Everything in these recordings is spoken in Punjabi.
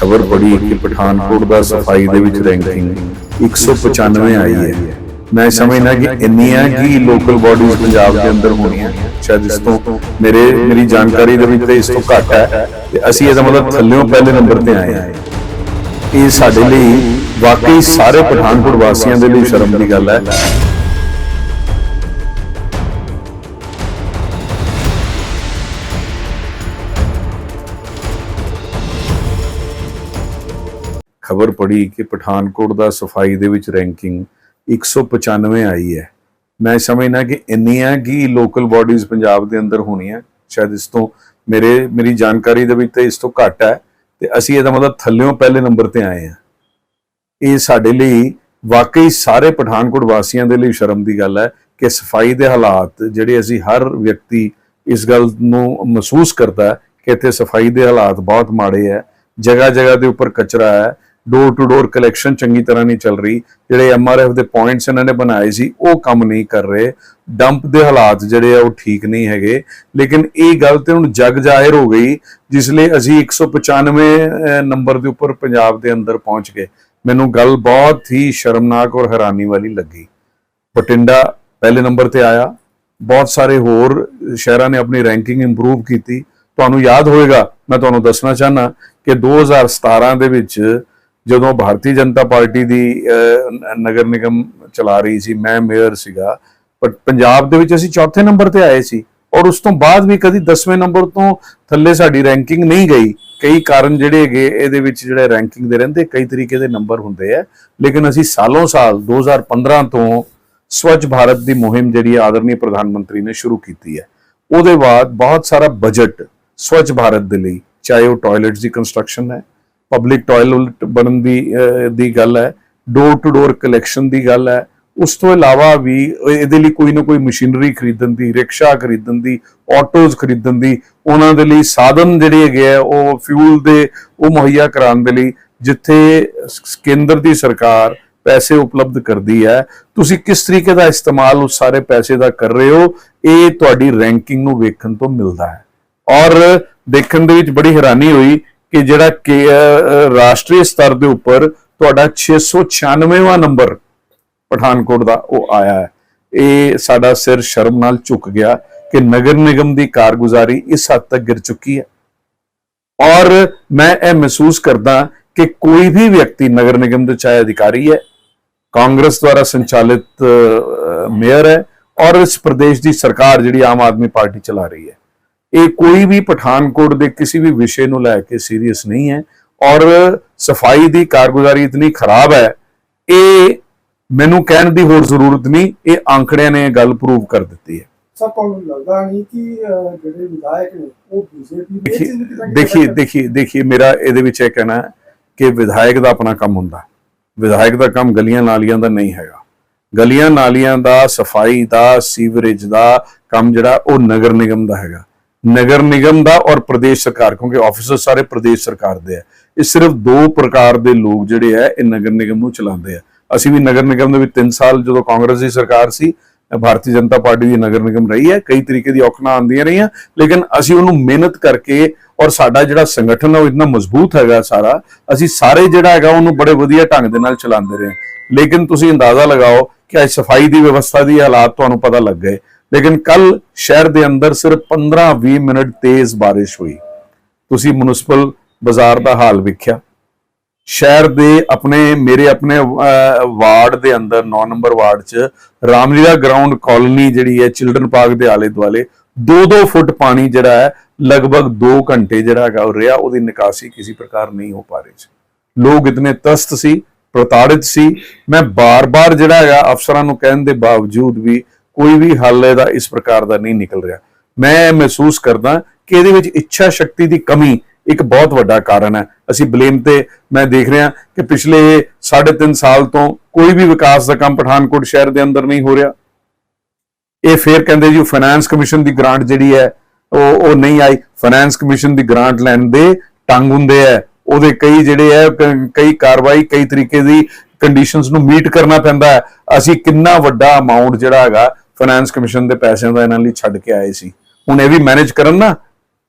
ਖਬਰ ਪੜੀ ਕਿ ਪਠਾਨਕੋਟ ਦਾ ਸਫ਼ਾਈ ਦੇ ਵਿੱਚ ਰੈਂਕਿੰਗ 195 ਆਈ ਹੈ। ਮੈਂ ਸਮਝਦਾ ਕਿ ਇੰਨੀਆਂ ਕੀ ਲੋਕਲ ਬਾਡੀਜ਼ ਪੰਜਾਬ ਦੇ ਅੰਦਰ ਹੋਣੀਆਂ। ਸ਼ਾਇਦ ਇਸ ਤੋਂ ਮੇਰੇ, ਮੇਰੀ ਜਾਣਕਾਰੀ ਦੇ ਵਿੱਚ ਤਾਂ ਇਸ ਤੋਂ ਘੱਟ ਹੈ। ਤੇ ਅਸੀਂ ਇਹਦਾ ਮਤਲਬ ਥੱਲਿਓਂ ਪਹਿਲੇ ਨੰਬਰ ਤੇ ਆਏ ਹਾਂ। ਇਹ ਸਾਡੇ ਲਈ ਵਾਕਈ ਸਾਰੇ ਪਠਾਨਕੋਟ ਵਾਸੀਆਂ ਦੇ ਲਈ ਸ਼ਰਮ ਦੀ ਗੱਲ ਹੈ। ਖਬਰ ਪੜ੍ਹੀ ਕਿ ਪਠਾਨਕੋਟ ਦਾ ਸਫ਼ਾਈ ਦੇ ਵਿੱਚ ਰੈਂਕਿੰਗ 195 ਆਈ ਹੈ। ਮੈਂ ਸਮਝਦਾ ਕਿ ਇੰਨੀਆਂ ਕੀ ਲੋਕਲ ਬਾਡੀਜ਼ ਪੰਜਾਬ ਦੇ ਅੰਦਰ ਹੋਣੀਆਂ, ਸ਼ਾਇਦ ਇਸ ਤੋਂ ਮੇਰੇ, ਮੇਰੀ ਜਾਣਕਾਰੀ ਦੇ ਵਿੱਚ ਤਾਂ ਇਸ ਤੋਂ ਘੱਟ ਹੈ ਤੇ ਅਸੀਂ ਇਹਦਾ ਮਤਲਬ ਥੱਲਿਓਂ ਪਹਿਲੇ ਨੰਬਰ ਤੇ ਆਏ ਹਾਂ। ਇਹ ਸਾਡੇ ਲਈ ਵਾਕਈ ਸਾਰੇ ਪਠਾਨਕੋਟ ਵਾਸੀਆਂ ਦੇ ਲਈ ਸ਼ਰਮ ਦੀ ਗੱਲ ਹੈ ਕਿ ਸਫ਼ਾਈ ਦੇ ਹਾਲਾਤ ਜਿਹੜੇ ਅਸੀਂ ਹਰ ਵਿਅਕਤੀ ਇਸ ਗੱਲ ਨੂੰ ਮਹਿਸੂਸ ਕਰਦਾ ਕਿ ਇੱਥੇ ਸਫ਼ਾਈ ਦੇ ਹਾਲਾਤ ਬਹੁਤ ਮਾੜੇ ਹੈ ਜਗ੍ਹਾ ਜਗ੍ਹਾ ਦੇ ਉੱਪਰ ਕਚਰਾ ਹੈ ਡੋਰ ਟੂ ਡੋਰ ਕਲੈਕਸ਼ਨ ਚੰਗੀ ਤਰ੍ਹਾਂ ਨਹੀਂ ਚੱਲ ਰਹੀ। ਜਿਹੜੇ ਐਮਆਰਐਫ ਦੇ ਪੁਆਇੰਟਸ ਇਹਨਾਂ ਨੇ ਬਣਾਏ ਸੀ ਉਹ ਕੰਮ ਨਹੀਂ ਕਰ ਰਹੇ। ਡੰਪ ਦੇ ਹਾਲਾਤ ਜਿਹੜੇ ਆ ਉਹ ਠੀਕ ਨਹੀਂ ਹੈਗੇ। ਲੇਕਿਨ ਇਹ ਗੱਲ ਤੇ ਹੁਣ ਜਗ ਜ਼ਾਹਿਰ ਹੋ ਗਈ ਜਿਸ ਲਈ ਅਸੀਂ 195 ਅਹ, ਨੰਬਰ ਦੇ ਉੱਪਰ ਪੰਜਾਬ ਦੇ ਅੰਦਰ ਪਹੁੰਚ ਗਏ। ਮੈਨੂੰ ਗੱਲ ਬਹੁਤ ਹੀ ਸ਼ਰਮਨਾਕ ਔਰ ਹੈਰਾਨੀ ਵਾਲੀ ਲੱਗੀ। ਬਠਿੰਡਾ ਪਹਿਲੇ ਨੰਬਰ ਤੇ ਆਇਆ। ਬਹੁਤ ਸਾਰੇ ਹੋਰ ਸ਼ਹਿਰਾਂ ਨੇ ਆਪਣੀ ਰੈਂਕਿੰਗ ਇੰਪਰੂਵ ਕੀਤੀ। ਤੁਹਾਨੂੰ ਯਾਦ ਹੋਵੇਗਾ ਮੈਂ ਤੁਹਾਨੂੰ ਦੱਸਣਾ ਚਾਹਨਾ ਕਿ 2017 ਦੇ ਵਿੱਚ ਜਦੋਂ ਭਾਰਤੀ ਜਨਤਾ ਪਾਰਟੀ ਦੀ ਨਗਰ ਨਿਗਮ ਚਲਾ ਰਹੀ ਸੀ, ਮੈਂ ਮੇਅਰ ਸੀਗਾ ਪਰ ਪੰਜਾਬ ਦੇ ਵਿੱਚ ਅਸੀਂ ਚੌਥੇ ਨੰਬਰ ਤੇ ਆਏ ਸੀ ਔਰ ਉਸ ਤੋਂ ਬਾਅਦ ਵੀ ਕਦੀ 10ਵੇਂ ਨੰਬਰ ਤੋਂ ਥੱਲੇ ਸਾਡੀ ਰੈਂਕਿੰਗ ਨਹੀਂ ਗਈ। ਕਈ ਕਾਰਨ ਜਿਹੜੇ ਹੈਗੇ, ਇਹਦੇ ਵਿੱਚ ਜਿਹੜੇ ਰੈਂਕਿੰਗ ਦੇ ਰਹਿੰਦੇ, ਕਈ ਤਰੀਕੇ ਦੇ ਨੰਬਰ ਹੁੰਦੇ ਆ। ਲੇਕਿਨ ਅਸੀਂ ਸਾਲੋਂ ਸਾਲ 2015 ਤੋਂ ਸਵੱਛ ਭਾਰਤ ਦੀ ਮੁਹਿੰਮ ਜਿਹੜੀ ਹੈ ਆਦਰਨੀ ਪ੍ਰਧਾਨ ਮੰਤਰੀ ਨੇ ਸ਼ੁਰੂ ਕੀਤੀ ਹੈ ਉਹਦੇ ਬਾਅਦ ਬਹੁਤ ਸਾਰਾ ਬਜਟ ਸਵੱਛ ਭਾਰਤ ਦੇ ਲਈ, ਚਾਹੇ ਉਹ ਟਾਇਲਟਸ ਦੀ ਕੰਸਟਰਕਸ਼ਨ ਹੈ ਪਬਲਿਕ ਟਾਇਲਟ ਬਣਨ ਦੀ ਦੀ ਗੱਲ ਹੈ ਡੋਰ ਟੂ ਡੋਰ ਕਲੈਕਸ਼ਨ ਦੀ ਗੱਲ ਹੈ। ਉਸ ਤੋਂ ਇਲਾਵਾ ਵੀ ਇਹਦੇ ਲਈ ਕੋਈ ਨਾ ਕੋਈ ਮਸ਼ੀਨਰੀ ਖਰੀਦਣ ਦੀ, ਰਿਕਸ਼ਾ ਖਰੀਦਣ ਦੀ ਆਟੋਜ਼ ਖਰੀਦਣ ਦੀ, ਉਹਨਾਂ ਦੇ ਲਈ ਸਾਧਨ ਜਿਹੜੇ ਹੈਗੇ ਆ, ਉਹ ਫਿਊਲ ਦੇ, ਉਹ ਮੁਹੱਈਆ ਕਰਾਉਣ ਦੇ ਲਈ ਜਿੱਥੇ ਕੇਂਦਰ ਦੀ ਸਰਕਾਰ ਪੈਸੇ ਉਪਲਬਧ ਕਰਦੀ ਹੈ। ਤੁਸੀਂ ਕਿਸ ਤਰੀਕੇ ਦਾ ਇਸਤੇਮਾਲ ਉਸ ਸਾਰੇ ਪੈਸੇ ਦਾ ਕਰ ਰਹੇ ਹੋ, ਇਹ ਤੁਹਾਡੀ ਰੈਂਕਿੰਗ ਨੂੰ ਵੇਖਣ ਤੋਂ ਮਿਲਦਾ ਹੈ। ਔਰ ਦੇਖਣ ਦੇ ਵਿੱਚ ਬੜੀ ਹੈਰਾਨੀ ਹੋਈ ਕਿ ਜਿਹੜਾ ਕਿ ਰਾਸ਼ਟਰੀ ਸਤਰ ਦੇ ਉੱਪਰ ਤੁਹਾਡਾ 696ਵਾਂ ਨੰਬਰ ਪਠਾਨਕੋਟ ਦਾ ਉਹ ਆਇਆ ਹੈ। ਇਹ ਸਾਡਾ ਸਿਰ ਸ਼ਰਮ ਨਾਲ ਝੁਕ ਗਿਆ ਕਿ ਨਗਰ ਨਿਗਮ ਦੀ ਕਾਰਗੁਜ਼ਾਰੀ ਇਸ ਹੱਦ ਤੱਕ ਗਿਰ ਚੁੱਕੀ ਹੈ। ਔਰ ਮੈਂ ਇਹ ਮਹਿਸੂਸ ਕਰਦਾ ਕਿ ਕੋਈ ਵੀ ਵਿਅਕਤੀ ਨਗਰ ਨਿਗਮ ਦੇ ਚਾਹੇ ਅਧਿਕਾਰੀ ਹੈ, ਕਾਂਗਰਸ ਦੁਆਰਾ ਸੰਚਾਲਿਤ ਮੇਅਰ ਹੈ ਔਰ ਇਸ ਪ੍ਰਦੇਸ਼ ਦੀ ਸਰਕਾਰ ਜਿਹੜੀ ਆਮ ਆਦਮੀ ਪਾਰਟੀ ਚਲਾ ਰਹੀ ਹੈ। ਇਹ ਕੋਈ ਵੀ ਪਠਾਨਕੋਟ ਦੇ ਕਿਸੇ ਵੀ ਵਿਸ਼ੇ ਨੂੰ ਲੈ ਕੇ ਸੀਰੀਅਸ ਨਹੀਂ ਹੈ ਔਰ ਸਫ਼ਾਈ ਦੀ ਕਾਰਗੁਜ਼ਾਰੀ ਇਤਨੀ ਖਰਾਬ ਹੈ ਇਹ ਮੈਨੂੰ ਕਹਿਣ ਦੀ ਹੋਰ ਜ਼ਰੂਰਤ ਨਹੀਂ ਇਹ ਆંકੜਿਆਂ ਨੇ ਗੱਲ ਪ੍ਰੂਵ ਕਰ ਦਿੱਤੀ ਹੈ। ਸਰ ਤੁਹਾਨੂੰ ਲੱਗਦਾ ਨਹੀਂ ਕਿ ਅਹ, ਜਿਹੜੇ ਵਿਧਾਇਕ ਨੇ ਉਹ ਬੀਜੇਪੀ ਦੇ ਦੇਖੀ ਚਿੰਨ੍ਹ ਕਿਤੇ ਨਾ ਕਿਤੇ ਦੇਖੀ ਕਰਦੇ? ਦੇਖੀ ਦੇਖੀ ਮੇਰਾ ਇਹਦੇ ਵਿੱਚ ਇਹ ਕਹਿਣਾ ਹੈ ਕਿ ਵਿਧਾਇਕ ਦਾ ਆਪਣਾ ਕੰਮ ਹੁੰਦਾ। ਵਿਧਾਇਕ ਦਾ ਕੰਮ ਗਲੀਆਂ ਨਾਲੀਆਂ ਦਾ ਨਹੀਂ ਹੈਗਾ। ਗਲੀਆਂ ਨਾਲੀਆਂ ਦਾ ਸਫ਼ਾਈ ਦਾ ਸੀਵਰੇਜ ਦਾ ਕੰਮ ਜਿਹੜਾ ਉਹ ਨਗਰ ਨਿਗਮ ਦਾ ਹੈਗਾ। ਨਗਰ ਨਿਗਮ ਦਾ ਔਰ ਪ੍ਰਦੇਸ਼ ਸਰਕਾਰ, ਕਿਉਂਕਿ ਆਫੀਸਰ ਸਾਰੇ ਪ੍ਰਦੇਸ਼ ਸਰਕਾਰ ਦੇ ਆ। ਇਹ ਸਿਰਫ ਦੋ ਪ੍ਰਕਾਰ ਦੇ ਲੋਕ ਜਿਹੜੇ ਆ, ਇਹ ਨਗਰ ਨਿਗਮ ਨੂੰ ਚਲਾਉਂਦੇ ਆ। ਅਸੀਂ ਵੀ ਨਗਰ ਨਿਗਮ ਦੇ ਵਿੱਚ 3 ਸਾਲ ਜਦੋਂ ਕਾਂਗਰਸ ਦੀ ਸਰਕਾਰ ਸੀ ਭਾਰਤੀ ਜਨਤਾ ਪਾਰਟੀ ਦੀ ਨਗਰ ਨਿਗਮ ਰਹੀ ਹੈ, ਕਈ ਤਰੀਕੇ ਦੀ ਔਕੜਾਂ ਆਉਂਦੀਆਂ ਰਹੀਆਂ, ਲੇਕਿਨ ਅਸੀਂ ਉਹਨੂੰ ਮਿਹਨਤ ਕਰਕੇ ਔਰ ਸਾਡਾ ਜਿਹੜਾ ਸੰਗਠਨ ਹੈ ਉਹ ਇਤਨਾ ਮਜ਼ਬੂਤ ਹੈਗਾ ਸਾਰਾ, ਅਸੀਂ ਸਾਰੇ ਜਿਹੜਾ ਹੈਗਾ ਉਹਨੂੰ ਬੜੇ ਵਧੀਆ ਢੰਗ ਦੇ ਨਾਲ ਚਲਾਉਂਦੇ ਰਹੇ। ਲੇਕਿਨ ਤੁਸੀਂ ਅੰਦਾਜ਼ਾ ਲਗਾਓ ਕਿ ਅੱਜ ਸਫ਼ਾਈ ਦੀ ਵਿਵਸਥਾ ਦੀ ਹਾਲਾਤ ਤੁਹਾਨੂੰ ਪਤਾ ਲੱਗ ਗਏ। ਲੇਕਿਨ ਕੱਲ ਸ਼ਹਿਰ ਦੇ ਅੰਦਰ ਸਿਰਫ 15-20 ਮਿੰਟ ਤੇਜ਼ ਬਾਰਿਸ਼ ਹੋਈ। ਤੁਸੀਂ ਮਿਊਨਿਸਪਲ ਬਾਜ਼ਾਰ ਦਾ ਹਾਲ ਵੇਖਿਆ। ਸ਼ਹਿਰ ਦੇ ਆਪਣੇ, ਮੇਰੇ ਆਪਣੇ ਵਾਰਡ ਦੇ ਅੰਦਰ 9 ਨੰਬਰ ਵਾਰਡ 'ਚ ਰਾਮਲੀਲਾ ਗਰਾਊਂਡ ਕਾਲੋਨੀ ਜਿਹੜੀ ਹੈ, ਚਿਲਡਰਨ ਪਾਰਕ ਦੇ ਆਲੇ ਦੁਆਲੇ 2-2 ਫੁੱਟ ਪਾਣੀ ਜਿਹੜਾ ਹੈ, ਲਗਭਗ 2 ਘੰਟੇ ਜਿਹੜਾ ਹੈਗਾ ਉਹ ਰਿਹਾ। ਉਹਦੀ ਨਿਕਾਸੀ ਕਿਸੇ ਪ੍ਰਕਾਰ ਨਹੀਂ ਹੋ ਪਾ ਰਹੀ ਸੀ। ਲੋਕ ਇਤਨੇ ਤਸਤ ਸੀ, ਪ੍ਰਤਾੜਿਤ ਸੀ। ਮੈਂ ਬਾਰ-ਬਾਰ ਜਿਹੜਾ ਹੈਗਾ ਅਫਸਰਾਂ ਨੂੰ ਕਹਿਣ ਦੇ ਬਾਵਜੂਦ ਵੀ ਕੋਈ ਵੀ ਹੱਲ ਇਹਦਾ ਇਸ ਪ੍ਰਕਾਰ ਦਾ ਨਹੀਂ ਨਿਕਲ ਰਿਹਾ। ਮੈਂ ਮਹਿਸੂਸ ਕਰਦਾ ਕਿ ਇਹਦੇ ਵਿੱਚ ਇੱਛਾ ਸ਼ਕਤੀ ਦੀ ਕਮੀ ਇੱਕ ਬਹੁਤ ਵੱਡਾ ਕਾਰਨ ਹੈ। ਅਸੀਂ ਬਲੇਮ ਤੇ ਮੈਂ ਦੇਖ ਰਿਹਾ ਕਿ ਪਿਛਲੇ 3.5 ਸਾਲ ਤੋਂ ਕੋਈ ਵੀ ਵਿਕਾਸ ਦਾ ਕੰਮ ਪਠਾਨਕੋਟ ਸ਼ਹਿਰ ਦੇ ਅੰਦਰ ਨਹੀਂ ਹੋ ਰਿਹਾ। ਇਹ ਫੇਰ ਕਹਿੰਦੇ ਜੀ ਫਾਈਨਾਂਸ ਕਮਿਸ਼ਨ ਦੀ ਗ੍ਰਾਂਟ ਜਿਹੜੀ ਹੈ, ਉਹ ਉਹ ਨਹੀਂ ਆਈ। ਫਾਈਨਾਂਸ ਕਮਿਸ਼ਨ ਦੀ ਗ੍ਰਾਂਟ ਲੈਣ ਦੇ ਟੰਗ ਹੁੰਦੇ ਆ ਉਹਦੇ ਕਈ ਜਿਹੜੇ ਹੈ ਕਈ ਕਾਰਵਾਈ, ਕਈ ਤਰੀਕੇ ਦੀ ਕੰਡੀਸ਼ਨਸ ਨੂੰ ਮੀਟ ਕਰਨਾ ਪੈਂਦਾ ਹੈ। ਅਸੀਂ ਕਿੰਨਾ ਵੱਡਾ ਅਮਾਉਂਟ ਜਿਹੜਾ ਹੈਗਾ ਫਾਈਨੈਂਸ ਕਮਿਸ਼ਨ ਦੇ ਪੈਸਿਆਂ ਦਾ ਇਹਨਾਂ ਲਈ ਛੱਡ ਕੇ ਆਏ ਸੀ। ਹੁਣ ਇਹ ਵੀ ਮੈਨੇਜ ਕਰਨ ਨਾ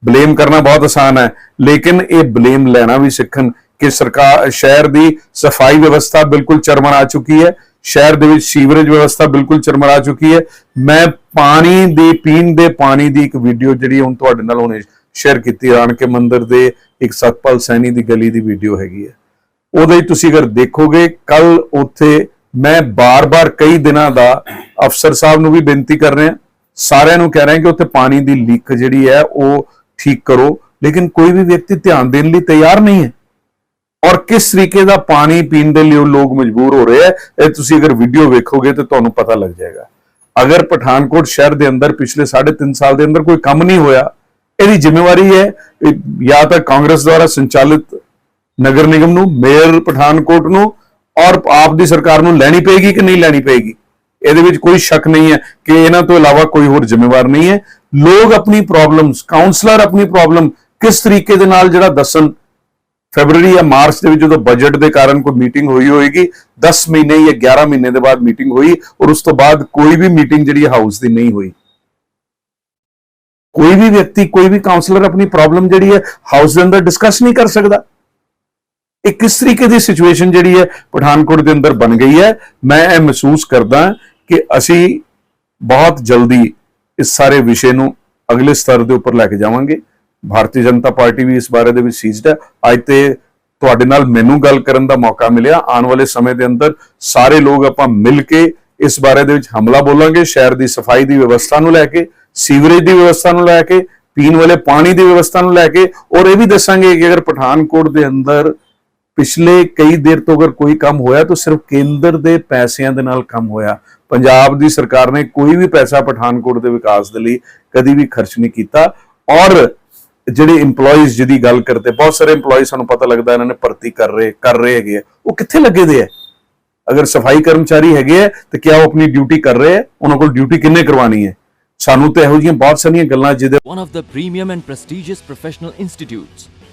ਬਲੇਮ ਕਰਨਾ ਬਹੁਤ ਆਸਾਨ ਹੈ। ਲੇਕਿਨ ਇਹ ਬਲੇਮ ਲੈਣਾ ਵੀ ਸਿੱਖਣ ਕਿ ਸਰਕਾਰ, ਸ਼ਹਿਰ ਦੀ ਸਫ਼ਾਈ ਵਿਵਸਥਾ ਬਿਲਕੁਲ ਚਰਮਰਾ ਚੁੱਕੀ ਹੈ। ਸ਼ਹਿਰ ਦੇ ਵਿੱਚ ਸੀਵਰੇਜ ਵਿਵਸਥਾ ਬਿਲਕੁਲ ਚਰਮਰਾ ਚੁੱਕੀ ਹੈ। ਮੈਂ ਪਾਣੀ ਦੀ, ਪੀਣ ਦੇ ਪਾਣੀ ਦੀ ਇੱਕ ਵੀਡੀਓ ਜਿਹੜੀ ਹੁਣ ਤੁਹਾਡੇ ਨਾਲ ਹੁਣੇ ਸ਼ੇਅਰ ਕੀਤੀ, ਰਾਣਕੇ ਮੰਦਿਰ ਦੇ ਇੱਕ ਸਤਪਾਲ ਸੈਣੀ ਦੀ ਗਲੀ ਦੀ ਵੀਡੀਓ ਹੈਗੀ ਹੈ। ਉਹਦੇ ਤੁਸੀਂ ਅਗਰ ਦੇਖੋਗੇ ਕੱਲ ਉੱਥੇ ਮੈਂ ਬਾਰ-ਬਾਰ ਕਈ ਦਿਨਾਂ ਦਾ ਅਫਸਰ ਸਾਹਿਬ ਨੂੰ ਵੀ ਬੇਨਤੀ ਕਰ ਰਿਹਾ, ਸਾਰਿਆਂ ਨੂੰ ਕਹਿ ਰਿਹਾ ਕਿ ਉੱਥੇ ਪਾਣੀ ਦੀ ਲੀਕ ਜਿਹੜੀ ਹੈ, ਉਹ ਠੀਕ ਕਰੋ। ਲੇਕਿਨ ਕੋਈ ਵੀ ਵਿਅਕਤੀ ਧਿਆਨ ਦੇਣ ਲਈ ਤਿਆਰ ਨਹੀਂ ਹੈ। ਔਰ ਕਿਸ ਤਰੀਕੇ ਦਾ ਪਾਣੀ ਪੀਣ ਦੇ ਲਈ ਉਹ ਲੋਕ ਮਜਬੂਰ ਹੋ ਰਹੇ ਹੈ, ਇਹ ਤੁਸੀਂ ਅਗਰ ਵੀਡੀਓ ਵੇਖੋਗੇ ਤਾਂ ਤੁਹਾਨੂੰ ਪਤਾ ਲੱਗ ਜਾਏਗਾ। ਅਗਰ ਪਠਾਨਕੋਟ ਸ਼ਹਿਰ ਦੇ ਅੰਦਰ ਪਿਛਲੇ 3.5 ਸਾਲ ਦੇ ਅੰਦਰ ਕੋਈ ਕੰਮ ਨਹੀਂ ਹੋਇਆ, ਇਹਦੀ ਜ਼ਿੰਮੇਵਾਰੀ ਹੈ ਜਾਂ ਤਾਂ ਕਾਂਗਰਸ ਦੁਆਰਾ ਸੰਚਾਲਿਤ ਨਗਰ ਨਿਗਮ ਨੂੰ, ਮੇਅਰ ਪਠਾਨਕੋਟ ਨੂੰ ਔਰ ਆਪ ਦੀ ਸਰਕਾਰ ਨੂੰ ਲੈਣੀ ਪਏਗੀ ਕਿ ਨਹੀਂ ਲੈਣੀ ਪਏਗੀ? ਇਹਦੇ ਵਿੱਚ ਕੋਈ ਸ਼ੱਕ ਨਹੀਂ ਹੈ ਕਿ ਇਹਨਾਂ ਤੋਂ ਇਲਾਵਾ ਕੋਈ ਹੋਰ ਜ਼ਿੰਮੇਵਾਰ ਨਹੀਂ ਹੈ। ਲੋਕ ਆਪਣੀ ਪ੍ਰੋਬਲਮਸ ਕਾਉਂਸਲਰ ਆਪਣੀ ਪ੍ਰੋਬਲਮ ਕਿਸ ਤਰੀਕੇ ਦੇ ਨਾਲ ਜਿਹੜਾ ਦੱਸਣ? ਫੈਬਰੂਅਰੀ ਜਾਂ ਮਾਰਚ ਦੇ ਵਿੱਚ ਜਦੋਂ ਬਜਟ ਦੇ ਕਾਰਨ ਕੋਈ ਮੀਟਿੰਗ ਹੋਈ ਹੋਏਗੀ 10 ਮਹੀਨੇ ਜਾਂ 11 ਮਹੀਨੇ ਦੇ ਬਾਅਦ ਮੀਟਿੰਗ ਹੋਈ ਔਰ ਉਸ ਤੋਂ ਬਾਅਦ ਕੋਈ ਵੀ ਮੀਟਿੰਗ ਜਿਹੜੀ ਹਾਊਸ ਦੀ ਨਹੀਂ ਹੋਈ। ਕੋਈ ਵੀ ਵਿਅਕਤੀ, ਕੋਈ ਵੀ ਕਾਉਂਸਲਰ ਆਪਣੀ ਪ੍ਰੋਬਲਮ ਜਿਹੜੀ ਹੈ ਹਾਊਸ ਦੇ ਅੰਦਰ ਡਿਸਕਸ ਨਹੀਂ ਕਰ ਸਕਦਾ। ਇਹ ਕਿਸ ਤਰੀਕੇ ਦੀ ਸਿਚੁਏਸ਼ਨ ਜਿਹੜੀ ਹੈ ਪਠਾਨਕੋਟ ਦੇ ਅੰਦਰ ਬਣ ਗਈ ਹੈ। ਮੈਂ ਇਹ ਮਹਿਸੂਸ ਕਰਦਾ ਕਿ ਅਸੀਂ ਬਹੁਤ ਜਲਦੀ ਇਸ ਸਾਰੇ ਵਿਸ਼ੇ ਨੂੰ ਅਗਲੇ ਸਤਰ ਦੇ ਉੱਪਰ ਲੈ ਕੇ ਜਾਵਾਂਗੇ। ਭਾਰਤੀ ਜਨਤਾ ਪਾਰਟੀ ਵੀ ਇਸ ਬਾਰੇ ਦੇ ਵਿੱਚ ਸੀਜ਼ਡ ਹੈ। ਅੱਜ ਤੇ ਤੁਹਾਡੇ ਨਾਲ ਮੈਨੂੰ ਗੱਲ ਕਰਨ ਦਾ ਮੌਕਾ ਮਿਲਿਆ। ਆਉਣ ਵਾਲੇ ਸਮੇਂ ਦੇ ਅੰਦਰ ਸਾਰੇ ਲੋਕ ਆਪਾਂ ਮਿਲ ਕੇ ਇਸ ਬਾਰੇ ਦੇ ਵਿੱਚ ਹਮਲਾ ਬੋਲਾਂਗੇ। ਸ਼ਹਿਰ ਦੀ ਸਫ਼ਾਈ ਦੀ ਵਿਵਸਥਾ ਨੂੰ ਲੈ ਕੇ, ਸੀਵਰੇਜ ਦੀ ਵਿਵਸਥਾ ਨੂੰ ਲੈ ਕੇ, ਪੀਣ ਵਾਲੇ ਪਾਣੀ ਦੀ ਵਿਵਸਥਾ ਨੂੰ ਲੈ ਕੇ। ਔਰ ਇਹ ਵੀ ਦੱਸਾਂਗੇ ਕਿ ਅਗਰ ਪਠਾਨਕੋਟ ਦੇ ਅੰਦਰ ਪਿਛਲੇ ਕਈ ਦੇਰ ਤੋਂ ਅਗਰ ਕੋਈ ਕੰਮ ਹੋਇਆ ਤਾਂ ਸਿਰਫ ਕੇਂਦਰ ਦੇ ਪੈਸਿਆਂ ਦੇ ਨਾਲ ਕੰਮ ਹੋਇਆ। ਪੰਜਾਬ ਦੀ ਸਰਕਾਰ ਨੇ ਕੋਈ ਵੀ ਪੈਸਾ ਪਠਾਨਕੋਟ ਦੇ ਵਿਕਾਸ ਦੇ ਲਈ ਕਦੀ ਵੀ ਖਰਚ ਨਹੀਂ ਕੀਤਾ। ਔਰ ਜਿਹੜੇ EMPLOYEES ਜਿਹਦੀ ਗੱਲ ਕਰਦੇ ਬਹੁਤ ਸਾਰੇ EMPLOYEES ਸਾਨੂੰ ਪਤਾ ਲੱਗਦਾ ਇਹਨਾਂ ਨੇ ਭਰਤੀ ਕਰ ਰਹੇ ਕਰ ਰਹੇ ਹੈਗੇ ਆ। ਉਹ ਕਿੱਥੇ ਲੱਗੇ ਦੇ ਆ? ਅਗਰ ਸਫ਼ਾਈ ਕਰਮਚਾਰੀ ਹੈਗੇ ਆ ਤੇ ਕਿਆ ਉਹ ਆਪਣੀ ਡਿਊਟੀ ਕਰ ਰਹੇ ਆ? ਉਹਨਾਂ ਕੋਲ ਡਿਊਟੀ ਕਿੰਨੇ ਕਰਵਾਣੀ ਹੈ? ਸਾਨੂੰ ਤੇ ਇਹੋ ਜਿਹੀਆਂ ਬਹੁਤ ਸਾਰੀਆਂ ਗੱਲਾਂ ਜਿਹਦੇ one of the premium and prestigious professional institutes,